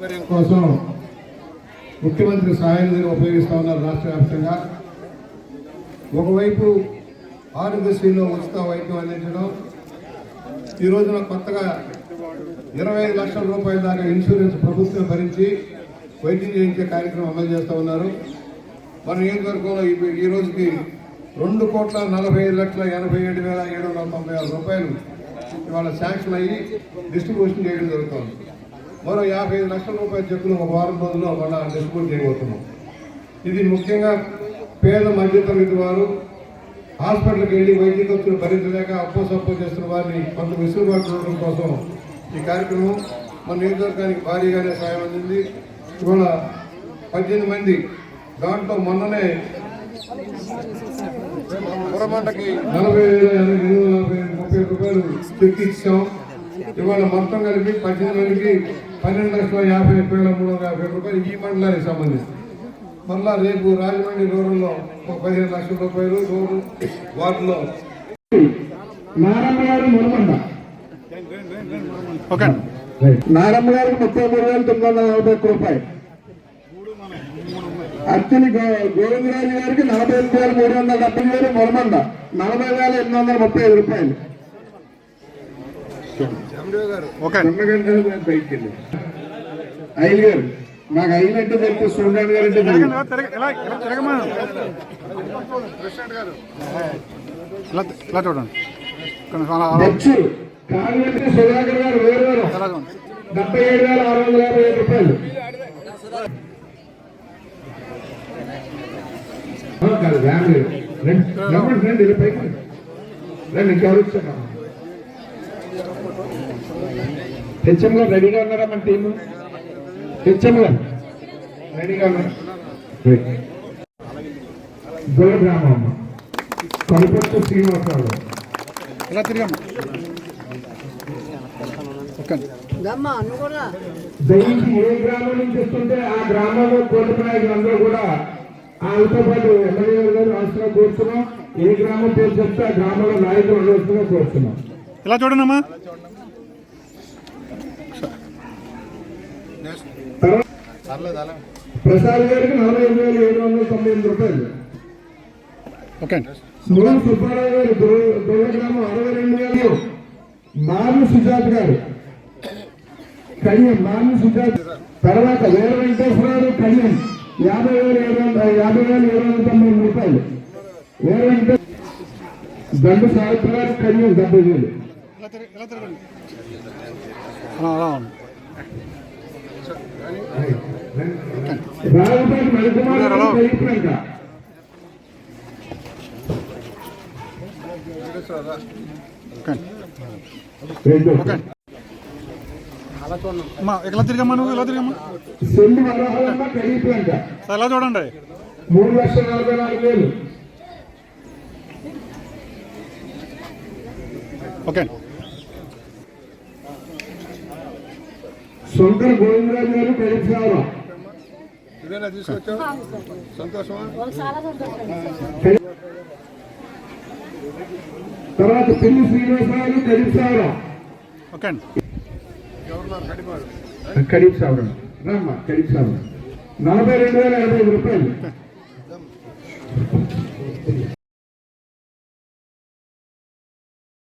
సౌకర్యం కోసం ముఖ్యమంత్రి సహాయ నిధిని ఉపయోగిస్తూ ఉన్నారు రాష్ట్ర వ్యాప్తంగా. ఒకవైపు ఆరోగ్యశ్రీలో ఉచిత వైద్యం అందించడం ఈ రోజున కొత్తగా ఇరవై ఐదు లక్షల రూపాయల దాకా ఇన్సూరెన్స్ ప్రభుత్వం భరించి వైద్యం చేయించే కార్యక్రమం అమలు చేస్తూ ఉన్నారు. మన నియోజకవర్గంలో ఈ- ఈ రోజుకి రెండు కోట్ల నలభై ఐదు లక్షల ఎనభై ఏడు వేల ఏడు వందల తొంభై ఆరు రూపాయలు ఇవాళ శాంక్షన్ అయ్యి డిస్ట్రిబ్యూషన్ చేయడం జరుగుతుంది. మరో యాభై ఐదు లక్షల రూపాయల చెక్కులు ఒక వారం రోజుల్లో మళ్ళా డిస్ట్రిబ్యూట్ చేయబోతున్నాం. ఇది ముఖ్యంగా పేద మధ్యతరగతి వారు హాస్పిటల్కి వెళ్ళి వైద్య ఖర్చులు భరించలేక అప్పో సప్పో చేస్తున్న వారిని కొంత వెసులుబాటు ఉండడం కోసం ఈ కార్యక్రమం మన నియోజకవర్గానికి భారీగానే సాయం అందింది. ఇవాళ పద్దెనిమిది మంది దాంట్లో మొన్ననే పురమంటకి నలభై వేల ఎనిమిది వందల నలభై ముప్పై రూపాయలు చెక్ ఇచ్చాం. ఇవాళ మొత్తం కలిపి పద్దెనిమిది మందికి పన్నెండు లక్షల యాభై ఒక్క వేల మూడు వందల యాభై రూపాయలు ఈ మండలానికి సంబంధించి. మళ్ళా రేపు రాజమండ్రి రూరల్లో ఒక పదిహేను లక్షల రూపాయలు రూరల్ వార్డులో. నారమ్మ గారు మునమండ ఓకే. నారమ్మ గారికి ముప్పై మూడు వేల తొమ్మిది వందల నలభై ఒక్క రూపాయలు. అత్తిని గో- గోవిందరాజు గారికి నలభై ఎనిమిది వేల మూడు వందల డెబ్బై వేలు మునమండ నలభై వేల ఎనిమిది వందల ముప్పై ఐదు రూపాయలు. ఓకే చిన్నగంట బయటికి వెళ్ళి ఐదు గారు నాకు ఐదు అంటే తెలిపి సూర్యనారాయణ గారు అంటే. ఇలా చూడండి సుధాకర్ గారు వేరు డెబ్బై ఏడు వేల ఆరు వందల యాభై ఐదు రూపాయలు కాదు. రండి, నడవండి, రండి, ఇలా పైకి రండి. రండి, ఇంకెవరు వచ్చారు? హెచ్ఎం గారు రెడీగా ఉన్నారా మన టీము? హెచ్ఎం గారు రెడీగా ఉన్నారు? గ్రామం శ్రీనివాసరావు. తిరిగమ్మా ఓకే దయించి ఏ గ్రామం నుంచి వస్తుంటే ఆ గ్రామంలో కోటి నాయకులందరూ కూడా వాళ్ళతో పాటు ఎమ్మెల్యే గారు రాష్ట్రంలో కోరుతున్నాం ఏ గ్రామం పేరు చెప్తే ఆ గ్రామంలో నాయకులు ఉండవలసిందిగా కోరుతున్నాం ఇలా చూడండి అమ్మా తర్వాత ప్రసాద్ గారికి నలభై ఎనిమిది వేల ఏడు వందల తొంభై ఎనిమిది రూపాయలు. ఓకే మూడు సుబ్బారావు గారు దుర్గ- దుర్గ గ్రామం అరవై రెండు వేలు మాను సుజాత్ గారు. కళ్యాణ్ మాను సుజాత్. తర్వాత వీర వెంకటేశ్వరరావు కళ్యాణ్ యాభై వేల ఏడు వందల యాభై వేల ఏడు వందల తొంభై ఎనిమిది రూపాయలు. వీర వెంకటేశ్వర దండు సాహిత్య గారు కళ్యాణ్ డెబ్బై వేలు. ఎలా తిరిగమ్మా నువ్వు? ఎలా తిరిగమ్మా? ఎలా చూడండి? మూడు లక్షల నలభై నాలుగు వేలు ఓకే. శంకర్ గోవిందరాజు గారు సంతోషమా? తర్వాత పిల్లి శ్రీనివాసరావు కలిసారా ఓకే అండి. ఎవరున్నారు కడిపాడు కడిప్ సావరం రామ్మా కడిప్ సావరం నలభై రెండు వేల యాభై ఐదు రూపాయలు